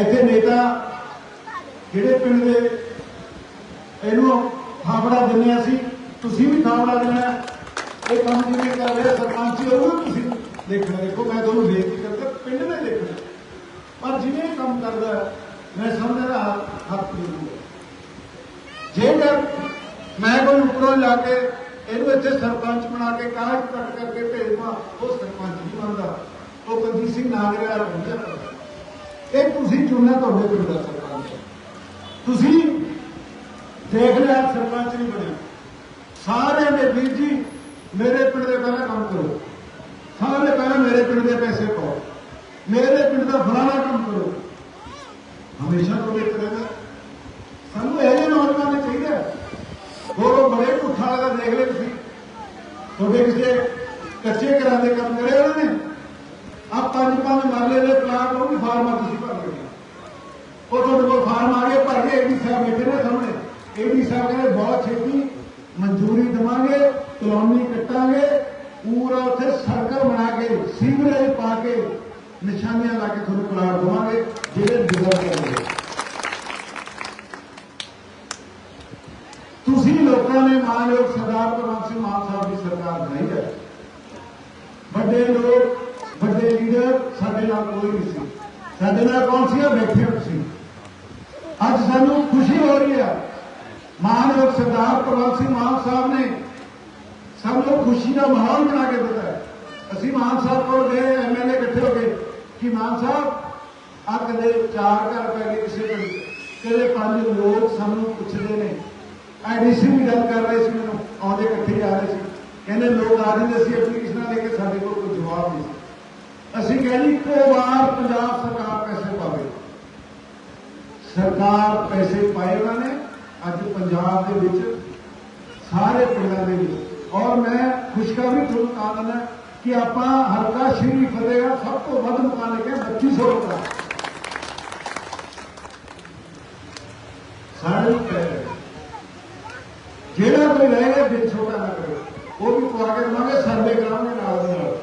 ਇੱਥੇ ਨੇਤਾ ਜਿਹੜੇ ਪਿੰਡ ਦੇ ਇਹਨੂੰ ਥਾਪੜਾ ਦਿੰਦੇ ਅਸੀਂ, ਤੁਸੀਂ ਵੀ ਥਾਪੜਾ ਦੇਣਾ ਇਹ ਕੰਮ ਜਿਵੇਂ ਕਰ ਰਿਹਾ ਸਰਪੰਚ ਉਹ ਤੁਸੀਂ ਦੇਖਣਾ, ਦੇਖੋ, ਮੈਂ ਤੁਹਾਨੂੰ ਬੇਨਤੀ ਕਰਦਾ, ਪਿੰਡ ਨੇ ਦੇਖਣਾ ਪਰ ਜਿਵੇਂ ਕੰਮ ਕਰਦਾ ਮੈਂ ਸਮਝਦਾ ਹੱਥ ਨਹੀਂ ਦੂੰਗਾ ਜੇਕਰ ਮੈਂ ਕੋਈ ਉੱਪਰੋਂ ਜਾ ਕੇ ਇਹਨੂੰ ਇੱਥੇ ਸਰਪੰਚ ਬਣਾ ਕੇ ਕਾਗਜ਼ ਕੱਟ ਕਰਕੇ ਭੇਜਵਾ ਉਹ ਸਰਪੰਚ ਨਹੀਂ ਬਣਦਾ। ਉਹ ਕੁਲਜੀਤ ਸਿੰਘ ਨਾਗਰਿਆ ਇਹ ਤੁਸੀਂ ਚੁਣਨਾ ਤੁਹਾਡੇ ਪਿੰਡ ਦਾ ਸਰਪੰਚ ਤੁਸੀਂ ਦੇਖ ਲਿਆ, ਸਰਪੰਚ ਨਹੀਂ ਬਣਿਆ। ਸਾਰੇ ਦੇ ਵੀਰ ਜੀ, ਮੇਰੇ ਪਿੰਡ ਦੇ ਪਹਿਲਾਂ ਕੰਮ ਕਰੋ। ਸਾਰੇ ਪਹਿਲਾਂ ਮੇਰੇ ਪਿੰਡ ਦੇ ਪੈਸੇ ਪਾਓ। ਮੇਰੇ ਪਿੰਡ ਦਾ ਫਲਾਣਾ ਕੰਮ ਕਰੋ। ਹਮੇਸ਼ਾ ਤੁਹਾਡੇ ਇੱਕ ਰਹਿਣਾ ਸਾਨੂੰ ਇਹ ਜਿਹੇ ਨੌਜਵਾਨ ਚਾਹੀਦਾ ਹੋਰ ਬੜੇ ਪੁੱਠਾ ਵਾਲਾ ਦੇਖ ਲੈ ਤੁਸੀਂ। ਤੁਹਾਡੇ ਕਿਸੇ ਕੱਚੇ ਘਰਾਂ ਦੇ ਕੰਮ ਕਰੇ ਉਹਨਾਂ ਨੇ। ਆ ਪੰਜ ਪੰਜ ਮਰਲੇ ਦੇ ਪਲਾਟ, ਉਹ ਵੀ ਫਾਰਮਾਂ ਤੁਸੀਂ ਭਰ ਲਏ ਉਹ ਤੁਹਾਡੇ ਕੋਲ ਫਾਰਮ ਆ ਗਏ ਭਰ ਕੇ ਏਡੀ ਸਾਹਿਬ ਬੈਠੇ ਨੇ ਸਾਹਮਣੇ। ਏਡੀ ਸਾਹਿਬ ਕਹਿੰਦੇ ਬਹੁਤ ਛੇਤੀ ਮਨਜ਼ੂਰੀ ਦੇਵਾਂਗੇ ਕਲੋਨੀ ਕੱਟਾਂਗੇ, ਪੂਰਾ ਉੱਥੇ ਸਰਕਲ ਬਣਾ ਕੇ, ਸੀਵਰੇਜ ਪਾ ਕੇ ਨਿਸ਼ਾਨੀਆਂ ਲਾ ਕੇ ਤੁਹਾਨੂੰ ਪਲਾਟ ਦੇਵਾਂਗੇ, ਜਿਹੜੇ ਡਿਜ਼ਰਵ ਕਰਦੇ ਤੁਸੀਂ ਲੋਕਾਂ ਨੇ ਮਾਨਯੋਗ ਸਰਦਾਰ ਭਗਵੰਤ ਸਿੰਘ ਮਾਨ ਸਾਹਿਬ ਦੀ ਸਰਕਾਰ ਬਣਾਈ ਹੈ। ਵੱਡੇ ਲੋਕ, ਵੱਡੇ ਲੀਡਰ ਸਾਡੇ ਨਾਲ ਕੋਈ ਨਹੀਂ ਸੀ। ਸਾਡੇ ਨਾਲ ਕੌਣ ਸੀ ਉਹ ਬੈਠੇ ਹੋਏ ਸੀ। ਅੱਜ ਸਾਨੂੰ ਖੁਸ਼ੀ ਹੋ ਰਹੀ ਹੈ ਮਾਨਯੋਗ ਸਰਦਾਰ ਭਗਵੰਤ ਸਿੰਘ ਮਾਨ ਸਾਹਿਬ ਨੇ ਸਭ ਨੂੰ ਖੁਸ਼ੀ ਦਾ ਮਾਹੌਲ ਬਣਾ ਕੇ ਦਿੱਤਾ ਹੈ। ਅਸੀਂ ਮਾਨ ਸਾਹਿਬ ਕੋਲ ਗਏ ਐਮਐਲਏ ਇਕੱਠੇ ਹੋ ਕੇ ਕਿ ਮਾਨ ਸਾਹਿਬ ਆ ਕਦੇ ਚਾਰ ਘਰ ਪੈ ਗਏ ਕਿਸੇ ਦੇ ਕਦੇ ਪੰਜ ਲੋਕ ਸਾਨੂੰ ਪੁੱਛਦੇ ਨੇ। ਐਡੀਸੀ ਵੀ ਗੱਲ ਕਰ ਰਹੇ ਸੀ ਮੈਨੂੰ, ਆਉਂਦੇ ਇਕੱਠੇ ਆ ਰਹੇ ਸੀ। ਕਹਿੰਦੇ ਲੋਕ ਆ ਜਾਂਦੇ ਸੀ ਐਪਲੀਕੇਸ਼ਨਾਂ ਲੈ ਕੇ ਸਾਡੇ ਕੋਲ ਕੋਈ ਜਵਾਬ ਨਹੀਂ ਸੀ। ਅਸੀਂ ਕਹਿੰਦੇ ਇੱਕੋ ਵਾਰ ਪੰਜਾਬ ਸਰਕਾਰ ਪੈਸੇ ਪਾਵੇ ਸਰਕਾਰ ਪੈਸੇ ਪਾਏ ਉਹਨਾਂ ਨੇ, ਅੱਜ ਪੰਜਾਬ ਦੇ ਵਿੱਚ ਸਾਰੇ ਪਿੰਡਾਂ ਦੇ ਵਿੱਚ। ਔਰ ਮੈਂ ਖੁਸ਼ਖਬਰੀ ਤੁਹਾਨੂੰ ਕਹਾ ਦਿੰਦਾ ਕਿ ਆਪਾਂ ਹਲਕਾ ਸ਼੍ਰੀ ਫਤਿਹਗੜ੍ਹ ਸਭ ਤੋਂ ਵੱਧ ਮਕਾਨ ਲੈ ਕੇ 2500 ਮਕਾਨ। ਸਾਰੇ ਕਹਿ ਰਹੇ ਜਿਹੜਾ ਕੋਈ ਰਹੇਗਾ ਦਿਲ ਛੋਟਾ ਨਾ ਕਰੇ। ਉਹ ਵੀ ਪਵਾ ਕੇ ਦਵਾਂਗੇ, ਸਰਵੇ ਕਰਾਂਗੇ ਨਾਲ ਦੇ ਨਾਲ।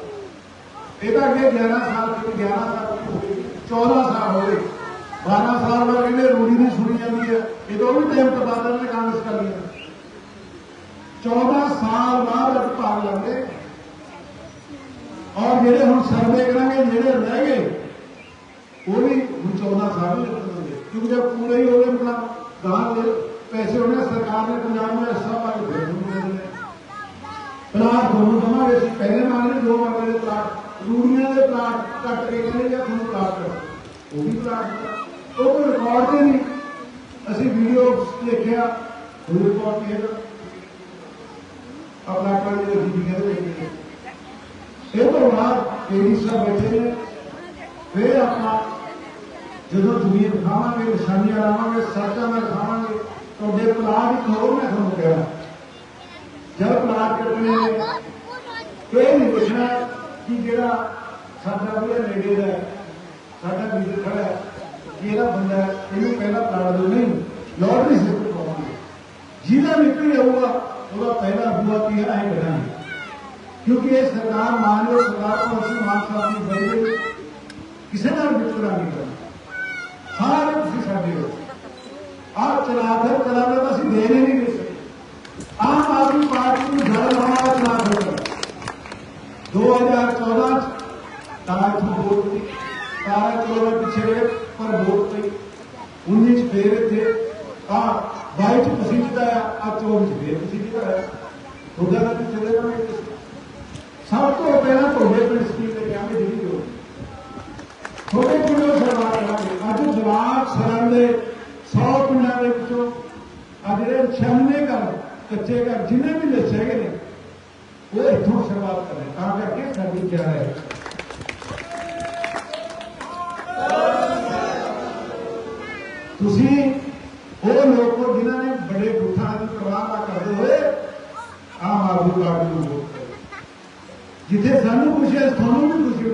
ਇਹਦਾ ਅੱਗੇ 11 ਸਾਲ ਦੀ 11 ਸਾਲ ਦੀ ਹੋ ਗਈ 14 ਸਾਲ ਹੋ ਗਏ। 12 ਸਾਲ ਬਾਅਦ ਕਹਿੰਦੇ ਰੂੜੀ ਦੀ ਸੁਣੀ ਜਾਂਦੀ ਹੈ ਇਹ ਤੋਂ ਵੀ ਟਾਈਮ ਤਬਾਦਲ ਨੇ ਕਾਂਗਰਸ ਕਰ ਲਿਆ 14 ਸਾਲ ਬਾਅਦ ਅੱਜ ਭਾਗ ਲਾਂਗੇ ਔਰ ਜਿਹੜੇ ਹੁਣ ਸਰਵੇ ਕਰਾਂਗੇ ਜਿਹੜੇ ਰਹਿ ਗਏ ਉਹ ਵੀ ਹੁਣ 14 ਸਾਲ ਹੀ ਲੱਗਣਗੇ ਕਿਉਂਕਿ ਜਦ ਪੂਰੇ ਹੀ ਹੋ ਗਏ ਮਤਲਬ ਗਾਂ ਦੇ ਪੈਸੇ ਉਹਨੇ ਸਰਕਾਰ ਨੇ ਪੰਜਾਬ ਨੂੰ ਹਿੱਸਾ ਪਾ ਕੇ ਦੇ ਦਿੱਤੇ ਪਲਾਟ ਤੁਹਾਨੂੰ ਦਵਾਂਗੇ ਅਸੀਂ ਪਹਿਲੇ ਮੰਗਦੇ ਦੋ ਮੰਗਦੇ ਪਲਾਟ ਰੂੜੀਆਂ ਦੇ ਪਲਾਟ ਕੱਟ ਕੇ ਕਹਿੰਦੇ ਜਾਂ ਤੁਹਾਨੂੰ ਪਲਾਟ ਕਰੋ ਉਹ ਵੀ ਪਲਾਟ ਉਹ ਕੋਈ ਰਿਕਾਰਡ ਤੇ ਨਹੀਂ। ਅਸੀਂ ਵੀਡੀਓ ਦੇਖਿਆ ਉਹ ਰਿਕਾਰਡ ਕਿਹਾ ਆਪਣਾ ਕੰਮ ਦੇ ਜੀ ਕਹਿੰਦੇ ਨੇ ਇਹ ਤੋਂ ਬਾਅਦ ਏਡੀ ਸਾਹਿਬ ਬੈਠੇ ਨੇ। ਫਿਰ ਆਪਾਂ ਜਦੋਂ ਦੁਨੀਆ ਦਿਖਾਵਾਂਗੇ ਨਿਸ਼ਾਨੀਆਂ ਲਾਵਾਂਗੇ ਸੜਕਾਂ ਮੈਂ ਦਿਖਾਵਾਂਗੇ ਤੁਹਾਡੇ ਪਲਾਟ ਇੱਕ ਹੋਰ ਮੈਂ ਤੁਹਾਨੂੰ ਕਿਹਾ ਜਦ ਪਲਾਟ ਕੱਟਣੇ ਇਹ ਨਹੀਂ ਪੁੱਛਣਾ ਕਿ ਜਿਹੜਾ ਸਾਡਾ ਵੀ ਨੇੜੇ ਦਾ ਹੈ, ਸਾਡਾ ਵੀਰ ਖੜਾ ਹੈ। ਕਿ ਇਹਦਾ ਬੰਦਾ ਹੈ, ਇਹਨੂੰ ਪਹਿਲਾਂ ਪਲਾਟ ਦਿਓ ਨਹੀਂ ਲੋਟਰੀ ਸਿਸਟਮ ਪਾਵਾਂਗੇ ਜਿਹਦਾ ਨਿਕਲ ਜਾਊਗਾ ਉਹਦਾ ਪਹਿਲਾ ਬੂਆ ਕੀ ਹੈ? ਕਰਾਂਗੇ ਕਿਉਂਕਿ ਇਹ ਸਰਕਾਰ ਮਾਨ 17 ਕਰੋੜ ਪਿਛਲੇ ਪਰ ਵੋਟ ਪਈ 19 ਚ ਫੇਰ ਇੱਥੇ ਆ 22 ਚ ਅਸੀਂ ਆ 24 ਚ ਫੇਰ ਤੁਸੀਂ ਜਿਤਾਇਆ ਤੁਹਾਡਾ ਨਾਲ ਪਿਛਲੇ ਨਾਲ ਸਭ ਤੋਂ ਪਹਿਲਾਂ ਤੁਹਾਡੇ ਪਿੰਡ ਸਕੀਮ ਤੇ ਕਿਹਾ ਜਿਹੜੀ ਜੋ ਤੁਹਾਡੇ ਪਿੰਡੋਂ ਸਰਕਾਰ ਕਰਾਂਗੇ। ਅੱਜ ਜਵਾਬ ਸਰਾਂ ਦੇ 100 ਪਿੰਡਾਂ ਦੇ ਵਿੱਚੋਂ ਆ ਜਿਹੜੇ 96 ਘਰ ਕੱਚੇ ਘਰ, ਜਿੰਨੇ ਵੀ ਦੱਸੇ ਗਏ ਨੇ, ਉਹ ਇੱਥੋਂ ਸ਼ੁਰੂਆਤ ਕਰਾਂਗੇ ਲੋਕ ਜਿਨ੍ਹਾਂ ਨੇ ਬੜੇ ਦੁੱਖਾਂ ਦੀ ਪਰਵਾਹ ਨਾ ਕਰਦੇ ਹੋਏ ਆਮ ਆਦਮੀ ਪਾਰਟੀ ਨੂੰ ਵੋਟ ਕਰੋ ਜਿੱਥੇ ਸਾਨੂੰ ਖੁਸ਼ੀ ਹੈ, ਤੁਹਾਨੂੰ ਵੀ ਖੁਸ਼ੀ